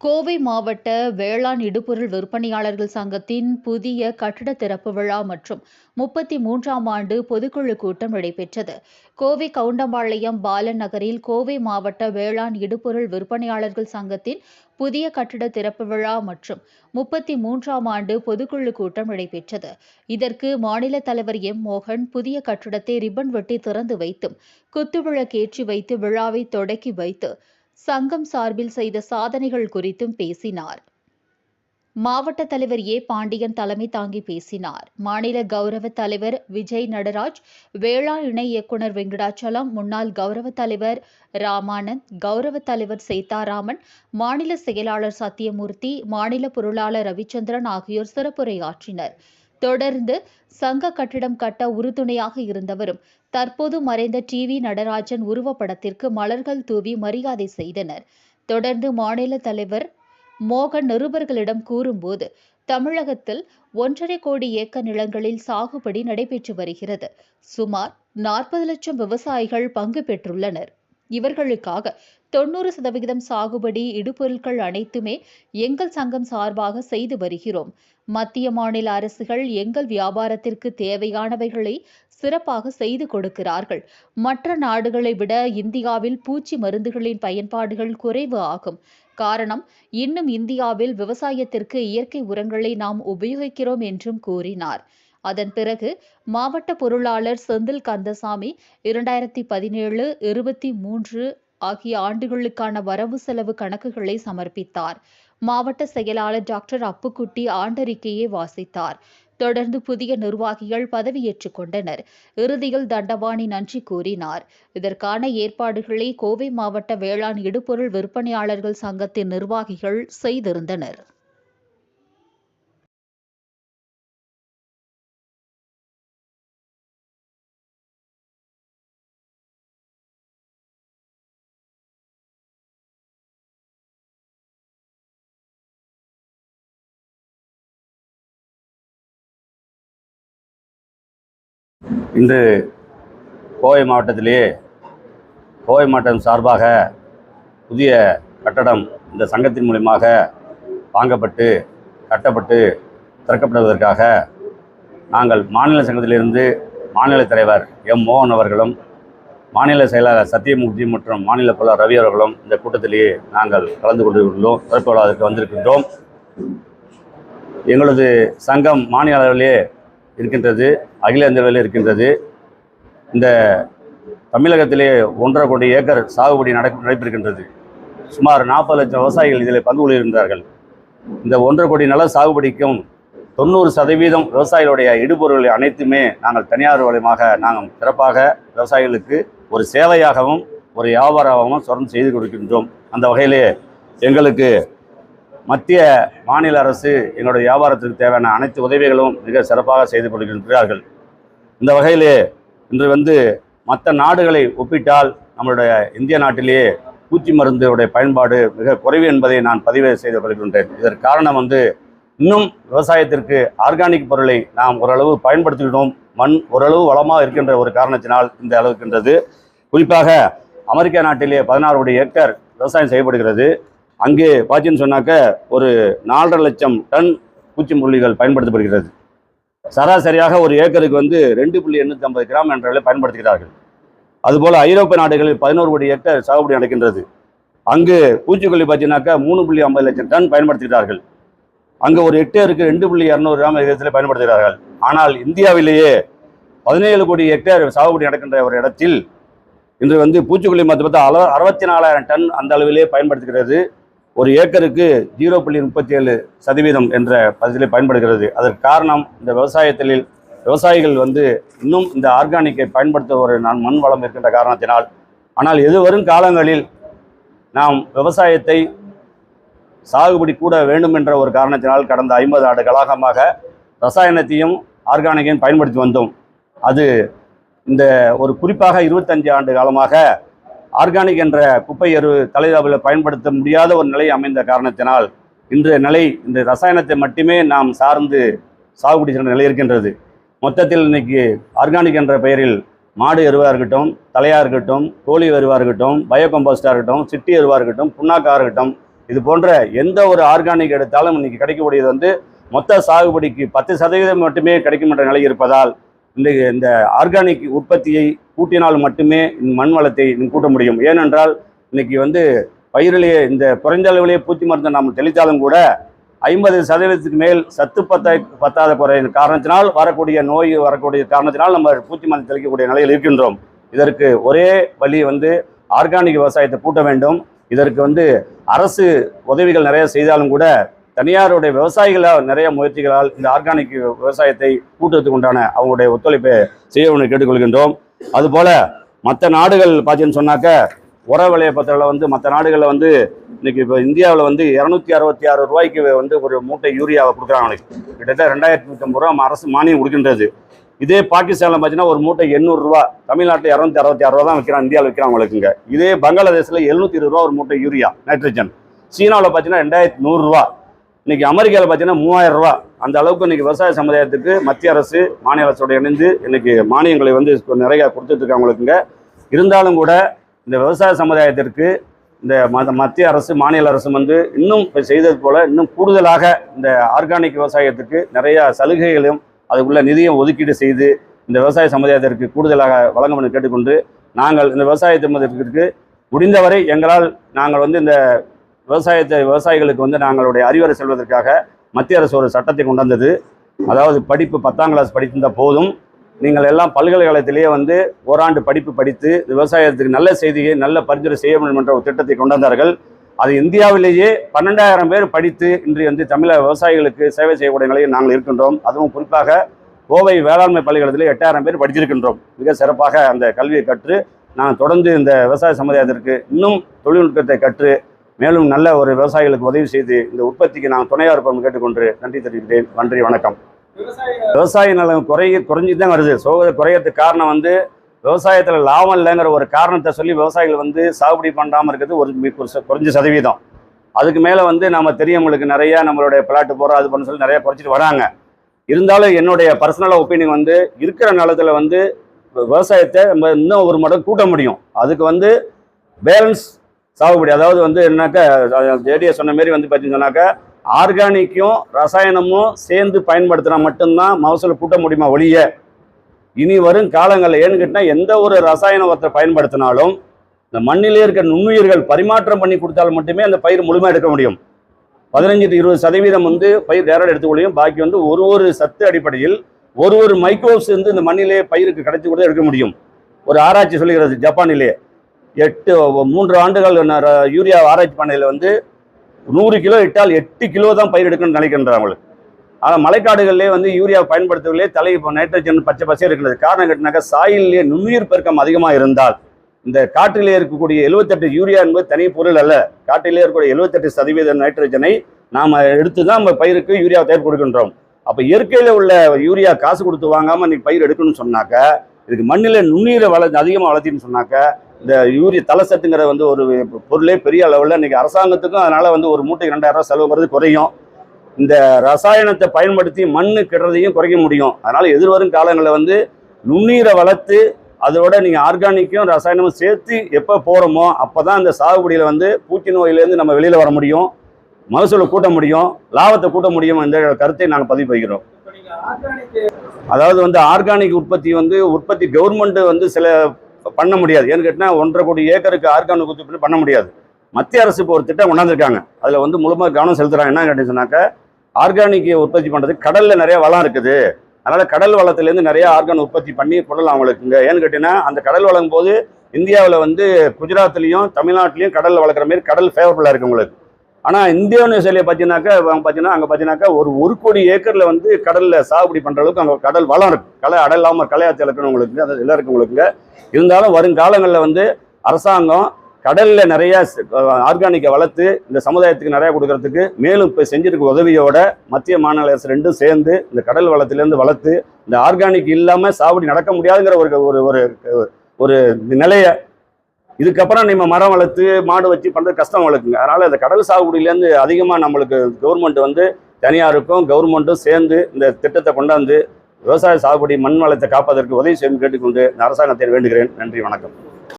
கோவை மாவட்ட வேளாண் இடுபொருள் விற்பனையாளர்கள் சங்கத்தின் புதிய கட்டட திறப்பு விழா மற்றும் முப்பத்தி மூன்றாம் ஆண்டு பொதுக்குழு கூட்டம் நடைபெற்றது. கோவை கவுண்டம்பாளையம் பாலன் நகரில் கோவை மாவட்ட வேளாண் இடுபொருள் விற்பனையாளர்கள் சங்கத்தின் புதிய கட்டட திறப்பு விழா மற்றும் முப்பத்தி மூன்றாம் ஆண்டு பொதுக்குழு கூட்டம் நடைபெற்றது. இதற்கு மாநில தலைவர் எம். மோகன் புதிய கட்டடத்தை ரிப்பன் வெட்டி திறந்து வைத்தும் குத்துவிளக்கேற்றி வைத்து விழாவை தொடக்கி வைத்து சங்கம் சார்பில் செய்த சாதனைகள் குறித்தும் பேசினார். மாவட்ட தலைவர் ஏ. பாண்டியன் தலைமை தாங்கி பேசினார். மாநில கௌரவ தலைவர் விஜய் நடராஜ் வேளாண் இணை இயக்குநர் வெங்கடாச்சலம் முன்னாள் கௌரவ தலைவர் ராமானந்த் கௌரவ தலைவர் சீதாராமன் மாநில செயலாளர் சத்தியமூர்த்தி மாநில பொருளாளர் ரவிச்சந்திரன் ஆகியோர் சிறப்புரையாற்றினர். தொடர்ந்து சங்க கட்டிடம் கட்ட உறுதுணையாக இருந்தவரும் தற்போது மறைந்த டி வி நடராஜன் உருவப்படத்திற்கு மலர்கள் தூவி மரியாதை செய்தனர். தொடர்ந்து மாநில தலைவர் மோகன் நிருபர்களிடம் கூறும்போது தமிழகத்தில் ஒன்றரை கோடி ஏக்கர் நிலங்களில் சாகுபடி நடைபெற்று வருகிறது. சுமார் நாற்பது லட்சம் விவசாயிகள் பங்கு பெற்றுள்ளனர். இவர்களுக்காக தொண்ணூறு சதவிகிதம் சாகுபடி இடுபொருட்கள் அனைத்துமே எங்கள் சங்கம் சார்பாக செய்து வருகிறோம். மத்திய மாநில அரசுகள் எங்கள் வியாபாரத்திற்கு தேவையானவைகளை சிறப்பாக செய்து கொடுக்கிறார்கள். மற்ற நாடுகளை விட இந்தியாவில் பூச்சி மருந்துகளின் பயன்பாடுகள் குறைவு ஆகும். காரணம் இன்னும் இந்தியாவில் விவசாயத்திற்கு இயற்கை உரங்களை நாம் உபயோகிக்கிறோம் என்றும் கூறினார். அதன் பிறகு மாவட்ட பொருளாளர் செந்தில் கந்தசாமி இரண்டாயிரத்தி பதினேழு இருபத்தி மூன்று ஆகிய ஆண்டுகளுக்கான வரவு செலவு கணக்குகளை சமர்ப்பித்தார். மாவட்ட செயலாளர் டாக்டர் அப்புக்குட்டி ஆண்டறிக்கையை வாசித்தார். தொடர்ந்து புதிய நிர்வாகிகள் பதவியேற்றுக் கொண்டனர். இறுதியில் தண்டபாணி நன்றி கூறினார். இதற்கான ஏற்பாடுகளை கோவை மாவட்ட வேளாண் இடுபொருள் விற்பனையாளர்கள் சங்கத்தின் நிர்வாகிகள் செய்திருந்தனர். இன்று கோவை மாவட்டத்திலேயே கோவை மாவட்டம் சார்பாக புதிய கட்டடம் இந்த சங்கத்தின் மூலியமாக வாங்கப்பட்டு கட்டப்பட்டு திறக்கப்படுவதற்காக நாங்கள் மாநில சங்கத்திலிருந்து மாநில தலைவர் எம் மோகன் அவர்களும் மாநில செயலாளர் சத்தியமூர்த்தி மற்றும் மாநில பொருளாளர் ரவி அவர்களும் இந்த கூட்டத்திலேயே நாங்கள் கலந்து கொண்டுள்ளோம் திறப்பு விழாவிற்கு வந்திருக்கின்றோம். எங்களது சங்கம் மாநில அளவிலே இருக்கின்றது அகில இந்திய இருக்கின்றது. இந்த தமிழகத்திலே ஒன்றரை கோடி ஏக்கர் சாகுபடி நடக்க நடைபெறுகின்றது. சுமார் நாற்பது லட்சம் விவசாயிகள் இதில் பங்கு கொள்கின்றார்கள். இந்த ஒன்றரை கோடி நில சாகுபடிக்கும் தொண்ணூறு சதவீதம் விவசாயிகளுடைய இடுபொருள் அனைத்துமே நாங்கள் தனியார் வழியமாக நாங்கள் சிறப்பாக விவசாயிகளுக்கு ஒரு சேவையாகவும் ஒரு வியாபாரமாகவும் தொடர்ந்து செய்து கொடுக்கின்றோம். அந்த வகையிலே எங்களுக்கு மத்திய மாநில அரசு எங்களுடைய வியாபாரத்திற்கு தேவையான அனைத்து உதவிகளும் மிக சிறப்பாக செய்து கொண்டிருக்கிறார்கள். இந்த வகையிலே இன்று வந்து மற்ற நாடுகளை ஒப்பிட்டால் நம்மளுடைய இந்திய நாட்டிலேயே பூச்சி மருந்துடைய பயன்பாடு மிக குறைவு என்பதை நான் பதிவு செய்து கொள்கின்றேன். இதற்கு காரணம் வந்து இன்னும் விவசாயத்திற்கு ஆர்கானிக் பொருளை நாம் ஓரளவு பயன்படுத்திக்கிட்டோம். மண் ஓரளவு வளமாக இருக்கின்ற ஒரு காரணத்தினால் இந்த அளவுக்கின்றது குறிப்பாக அமெரிக்கா நாட்டிலே பதினாறு கோடி ஏக்கர் விவசாயம் செய்யப்படுகிறது. அங்கே பார்த்தீங்கன்னு சொன்னாக்க ஒரு நாலரை லட்சம் டன் பூச்சிமுள்ளிகள் பயன்படுத்தப்படுகிறது. சராசரியாக ஒரு ஏக்கருக்கு வந்து ரெண்டு புள்ளி எண்ணூற்றி ஐம்பது கிராம் என்ற அளவில் பயன்படுத்துகிறார்கள். அதுபோல் ஐரோப்பிய நாடுகளில் பதினோரு கோடி ஏக்கர் சாகுபடி நடக்கின்றது. அங்கு பூச்சிக்கொல்லி பார்த்தீங்கன்னாக்கா மூணு புள்ளி ஐம்பது லட்சம் டன் பயன்படுத்துகிறார்கள். அங்கே ஒரு ஹெக்டேருக்கு ரெண்டு புள்ளி இரநூறு கிராம் விகிதத்தில் பயன்படுத்துகிறார்கள். ஆனால் இந்தியாவிலேயே பதினேழு கோடி ஹெக்டேர் சாகுபடி நடக்கின்ற ஒரு இடத்தில் இன்று வந்து பூச்சிக்கொல்லி மருந்து பார்த்தா அள அறுபத்தி நாலாயிரம் டன் அந்த அளவிலே பயன்படுத்துகிறது. ஒரு ஏக்கருக்கு ஜீரோ புள்ளி முப்பத்தி ஏழு சதவீதம் என்ற பதிலை பயன்படுகிறது. அதற்கு காரணம் இந்த விவசாயத்தில் விவசாயிகள் வந்து இன்னும் இந்த ஆர்கானிக்கை பயன்படுத்த ஒரு நான் மண் வளம் இருக்கின்ற காரணத்தினால் ஆனால் எது வரும் காலங்களில் நாம் விவசாயத்தை சாகுபடி கூட வேண்டும் என்ற ஒரு காரணத்தினால் கடந்த ஐம்பது ஆண்டு கலாகமாக ரசாயனத்தையும் ஆர்கானிக்கையும் பயன்படுத்தி வந்தோம். அது இந்த ஒரு குறிப்பாக இருபத்தஞ்சு ஆண்டு காலமாக ஆர்கானிக் என்ற குப்பை எரு தலைதாவில் பயன்படுத்த முடியாத ஒரு நிலை அமைந்த காரணத்தினால் இன்றைய நிலை இந்த ரசாயனத்தை மட்டுமே நாம் சார்ந்து சாகுபடி செய்கிற நிலை இருக்கின்றது. மொத்தத்தில் இன்னைக்கு ஆர்கானிக் என்ற பெயரில் மாடு எருவாக இருக்கட்டும் தலையாக இருக்கட்டும் கோழி எருவாக இருக்கட்டும் பயோ கம்போஸ்டாக இருக்கட்டும் சிட்டி எருவாக இருக்கட்டும் புண்ணாக்காக இருக்கட்டும் இது போன்ற எந்த ஒரு ஆர்கானிக் எடுத்தாலும் இன்றைக்கி கிடைக்கக்கூடியது வந்து மொத்த சாகுபடிக்கு பத்து சதவீதம் மட்டுமே கிடைக்கும் என்ற நிலை இருப்பதால் இந்த இந்த ஆர்கானிக் உற்பத்தியை கூட்டினால் மட்டுமே மண் வளத்தை கூட்ட முடியும். ஏனென்றால் இன்னைக்கு வந்து பயிரிலேயே இந்த குறைந்த அளவிலேயே பூச்சி மருந்தை நாம் தெளித்தாலும் கூட ஐம்பது சதவீதத்துக்கு மேல் சத்து பத்தாய் பத்தாத குறை காரணத்தினால் வரக்கூடிய நோய் வரக்கூடிய காரணத்தினால் நம்ம பூச்சி மருந்து தெளிக்கக்கூடிய நிலையில் இருக்கின்றோம். இதற்கு ஒரே வழி வந்து ஆர்கானிக் விவசாயத்தை கூட்ட வேண்டும். இதற்கு வந்து அரசு உதவிகள் நிறைய செய்தாலும் கூட தனியாருடைய விவசாயிகளால் நிறைய முயற்சிகளால் இந்த ஆர்கானிக் விவசாயத்தை கூட்டுறதுக்கு உண்டான அவங்களுடைய ஒத்துழைப்பை செய்ய கேட்டுக்கொள்கின்றோம். அதுபோல் மற்ற நாடுகள் பார்த்தீங்கன்னு சொன்னாக்க உர விலையை பத்திரில் வந்து மற்ற நாடுகளில் வந்து இன்னைக்கு இப்போ இந்தியாவில் வந்து இரநூத்தி அறுபத்தி ஆறு ரூபாய்க்கு வந்து ஒரு மூட்டை யூரியாவை கொடுக்குறாங்க கிட்டத்தட்ட ரெண்டாயிரத்தி நூற்றம்பது ரூபா அரசு மானியம் கொடுக்கின்றது. இதே பாகிஸ்தானில் பார்த்தீங்கன்னா ஒரு மூட்டை எண்ணூறுரூவா தமிழ்நாட்டில் இரநூத்தி அறுபத்தி ஆறு ரூபா தான் விற்கிறான் இந்தியாவில் விற்கிறான் இதே பங்களாதேஷில் எழுநூத்தி இருபது ரூபா ஒரு மூட்டை யூரியா நைட்ரஜன் சீனாவில் பார்த்தீங்கன்னா ரெண்டாயிரத்தி நூறுரூவா இன்னைக்கு அமெரிக்காவில் பார்த்தீங்கன்னா மூவாயிரம் ரூபா. அந்த அளவுக்கு இன்னைக்கு விவசாய சமுதாயத்துக்கு மத்திய அரசு மாநில அரசோட இணைந்து இன்னைக்கு மானியங்களை வந்து நிறைய கொடுத்துட்டு இருக்காங்களுக்குங்க. இருந்தாலும் கூட இந்த விவசாய சமுதாயத்திற்கு இந்த மத மத்திய அரசு மாநில அரசு வந்து இன்னும் இப்ப செய்தது போல் இன்னும் கூடுதலாக இந்த ஆர்கானிக் விவசாயத்துக்கு நிறைய சலுகைகளும் அதுக்குள்ள நிதியம் ஒதுக்கீடு செய்து இந்த விவசாய சமுதாயத்திற்கு கூடுதலாக வழங்கும் கேட்டுக்கொண்டு நாங்கள் இந்த விவசாய சமுதாயத்திற்கு முடிந்தவரை எங்களால் நாங்கள் வந்து இந்த விவசாயத்தை விவசாயிகளுக்கு வந்து நாங்களுடைய அறிவுரை செல்வதற்காக மத்திய அரசு ஒரு சட்டத்தை கொண்டு வந்தது. அதாவது படிப்பு பத்தாம் கிளாஸ் படித்திருந்த போதும். நீங்கள் எல்லாம் பல்கலைக்கழகத்திலேயே வந்து ஓராண்டு படிப்பு படித்து விவசாயத்துக்கு நல்ல செய்தியை நல்ல பரிந்துரை செய்ய வேண்டும் என்ற ஒரு திட்டத்தை கொண்டு வந்தார்கள். அது இந்தியாவிலேயே பன்னெண்டாயிரம் பேர் படித்து இன்று வந்து தமிழக விவசாயிகளுக்கு சேவை செய்யக்கூடிய நிலையில் நாங்கள் இருக்கின்றோம். அதுவும் குறிப்பாக கோவை வேளாண்மை பல்கலைக்கழகத்தில் எட்டாயிரம் பேர் படிச்சிருக்கின்றோம் மிக சிறப்பாக அந்த கல்வியை கற்று நான் தொடர்ந்து இந்த விவசாய சமுதாயத்திற்கு இன்னும் தொழில்நுட்பத்தை கற்று மேலும் நல்ல ஒரு விவசாயிகளுக்கு உதவி செய்து இந்த உற்பத்திக்கு நான் துணையாக இருப்போம் கேட்டுக்கொண்டு நன்றி தெரிவிக்கிறேன். நன்றி வணக்கம். விவசாய நலம் குறைய குறைஞ்சிட்டு தான் வருது. சோக குறையறதுக்கு காரணம் வந்து விவசாயத்தில் லாபம் இல்லைங்கிற ஒரு காரணத்தை சொல்லி விவசாயிகள் வந்து சாகுபடி பண்ணாமல் இருக்கிறது ஒரு குறைஞ்ச சதவீதம். அதுக்கு மேலே வந்து நம்ம தெரியவங்களுக்கு நிறையா நம்மளுடைய பிளாட்டு போகிறோம் அது பண்ண சொல்லி நிறையா குறைச்சிட்டு வராங்க. இருந்தாலும் என்னுடைய பர்சனலாக ஒப்பீனியன் வந்து இருக்கிற நிலத்தில் வந்து விவசாயத்தை நம்ம இன்னும் ஒரு மடம் கூட்ட முடியும். அதுக்கு வந்து பேலன்ஸ் சாகுபடி. அதாவது வந்து என்னக்கா ஜேடியை சொன்ன மாரி வந்து பார்த்தீங்கன்னாக்கா ஆர்கானிக்கும் ரசாயனமும் சேர்ந்து பயன்படுத்தினா மட்டும்தான் மகசூல் கூட்ட முடியுமா ஒழிய இனி வரும் காலங்களில் ஏன்னு கேட்டால் எந்த ஒரு ரசாயன உரத்தை பயன்படுத்தினாலும் இந்த மண்ணிலே இருக்க நுண்ணுயிர்கள் பரிமாற்றம் பண்ணி கொடுத்தால் மட்டுமே அந்த பயிர் முழுமையாக எடுக்க முடியும். பதினஞ்சு டு இருபது சதவீதம் வந்து பயிர் டேரக்ட் எடுத்துக்கொள்ளையும் பாக்கி வந்து ஒரு ஒரு சத்து அடிப்படையில் ஒரு ஒரு மைக்ரோஸ் வந்து இந்த மண்ணிலே பயிருக்கு கிடைச்சி கூட எடுக்க முடியும். ஒரு ஆராய்ச்சி சொல்லுகிறது ஜப்பானிலே. எட்டு மூன்று ஆண்டுகள் யூரியா ஆராய்ச்சி பண்ணையில் வந்து நூறு கிலோ இட்டால் எட்டு கிலோ தான் பயிர் எடுக்கணும்னு நினைக்கின்றாங்க அவங்களுக்கு ஆனால் மலைக்காடுகளிலே வந்து யூரியா பயன்படுத்தவில்லை தலை இப்போ நைட்ரஜன் பச்சை பசையாக இருக்கிறது. காரணம் கேட்டினாக்கா சாயிலே நுண்ணுயிர் பெருக்கம் அதிகமாக இருந்தால் இந்த காற்றிலே இருக்கக்கூடிய எழுபத்தெட்டு யூரியா என்பது தனி பொருள் அல்ல. காட்டிலே இருக்கக்கூடிய எழுபத்தெட்டு சதவீத நைட்ரஜனை நாம் எடுத்து தான் நம்ம பயிருக்கு யூரியா தயார் கொடுக்கின்றோம். அப்போ இயற்கையில் உள்ள யூரியா காசு கொடுத்து வாங்காமல் இன்னைக்கு பயிர் எடுக்கணும்னு சொன்னாக்க இதுக்கு மண்ணில் நுண்ணுயிரை வள அதிகமாக வளர்த்தின்னு சொன்னாக்க இந்த யூரியா தலசத்துங்கிற வந்து ஒரு பொருளே பெரிய அளவில் இன்னைக்கு அரசாங்கத்துக்கும் அதனால வந்து ஒரு மூட்டைக்கு ரெண்டாயிரம் ரூபாய் செலவு வருது குறையும். இந்த ரசாயனத்தை பயன்படுத்தி மண்ணு கெடுறதையும் குறைக்க முடியும். அதனால எதிர்வரும் காலங்களில் வந்து நுண்ணீரை வளர்த்து அதோட நீங்கள் ஆர்கானிக்கும் ரசாயனமும் சேர்த்து எப்போ போகிறோமோ அப்போ தான் இந்த சாகுபடியில் வந்து பூச்சி நோயிலேருந்து நம்ம வெளியில் வர முடியும். மகசூலை கூட்ட முடியும். லாபத்தை கூட்ட முடியும் என்ற கருத்தை நாங்கள் பதிவு வைக்கிறோம் அதாவது வந்து ஆர்கானிக் உற்பத்தி வந்து உற்பத்தி கவர்மெண்ட் வந்து சில பண்ண முடியாது. ஏன்னு கேட்டால் ஒன்றரை கோடி ஏக்கருக்கு ஆர்கானிக் உற்பத்தி பண்ண முடியாது. மத்திய அரசு இப்போ ஒரு திட்டம் கொண்டாந்துருக்காங்க. அதில் வந்து முழுமையாக கவனம் செலுத்துகிறாங்க என்ன கேட்டீங்கன்னாக்கா சொன்னாக்க ஆர்கானிக் உற்பத்தி பண்ணுறது கடலில் நிறைய வளம் இருக்குது. அதனால் கடல் வளத்துலேருந்து நிறைய ஆர்கான் உற்பத்தி பண்ணி கொள்ளலாம் அவங்களுக்குங்க. ஏன்னு கேட்டீங்கன்னா அந்த கடல் வளங்கும் போது இந்தியாவில் வந்து குஜராத்லேயும் தமிழ்நாட்டிலையும் கடலில் வளர்க்குற மாரி கடல் ஃபேவரபுளாக இருக்குது உங்களுக்கு. ஆனால் இந்தோனேஷியாவில் பார்த்தீங்கன்னாக்கா பார்த்தீங்கன்னா அங்கே பார்த்தீங்கன்னாக்கா ஒரு ஒரு கோடி ஏக்கரில் வந்து கடலில் சாகுபடி பண்ணுற அளவுக்கு அங்கே கடல் வளம் இருக்கு. கலை அடல் இல்லாமல் கலையாத்தி இலக்கணும் அது எல்லாம் இருக்கவங்களுக்கு இருந்தாலும் வருங்காலங்களில் வந்து அரசாங்கம் கடலில் நிறைய ஆர்கானிக்கை வளர்த்து இந்த சமுதாயத்துக்கு நிறையா கொடுக்கறதுக்கு மேலும் இப்போ செஞ்சிருக்க உதவியோட மத்திய மாநில அரசு ரெண்டும் சேர்ந்து இந்த கடல் வளத்திலேருந்து வளர்த்து இந்த ஆர்கானிக் இல்லாமல் சாகுபடி நடக்க முடியாதுங்கிற ஒரு ஒரு ஒரு ஒரு நிலையை இதுக்கப்புறம் நம்ம மரம் வளர்த்து மாடு வச்சு பண்ணுறது கஷ்டம் வளர்க்குங்க அதனால் இந்த கடல் சாகுபடியிலேருந்து அதிகமாக நம்மளுக்கு கவர்மெண்ட் வந்து தனியாருக்கும் கவர்மெண்ட்டும் சேர்ந்து இந்த திட்டத்தை கொண்டாந்து விவசாய சாகுபடி மண் வளத்தை காப்பதற்கு உதவி செய்யும் கேட்டுக்கொண்டு இந்த அரசாங்கத்தை வேண்டுகிறேன். நன்றி வணக்கம்.